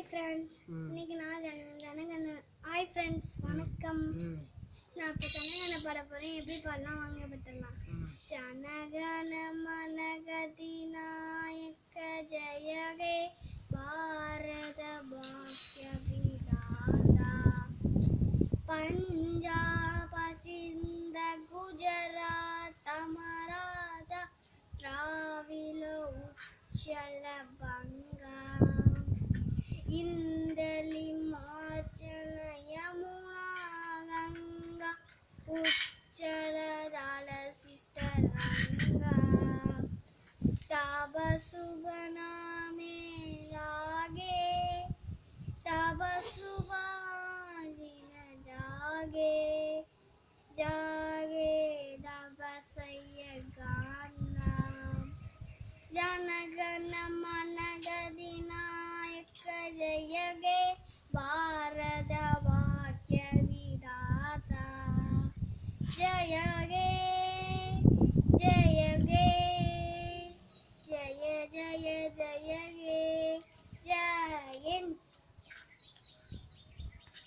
Hi friends. இன்னைக்கு நான் ஜன ஜனகன hi friends வணக்கம். நான் இப்போ ஜனகன பாட போகிறேன் எப்படி பாடலாம்? வாங்க பார்த்துடலாம் ஜனகன மனகதி நாயக்க ஜய ஹே பாரத பாக்ய விதாதா. பஞ்சாப சிந்த குஜராத் அமராதா திராவில பங்கா இந்தலி மார்ச்சனயமுனாகங்கா உச்சலதால சிஸ்தரங்கா தபசுபனாமே ராகே தபசுபாஜின ஜாகே ஜாகே தபசைய கானா ஜனகன மனகதினா ಜಯ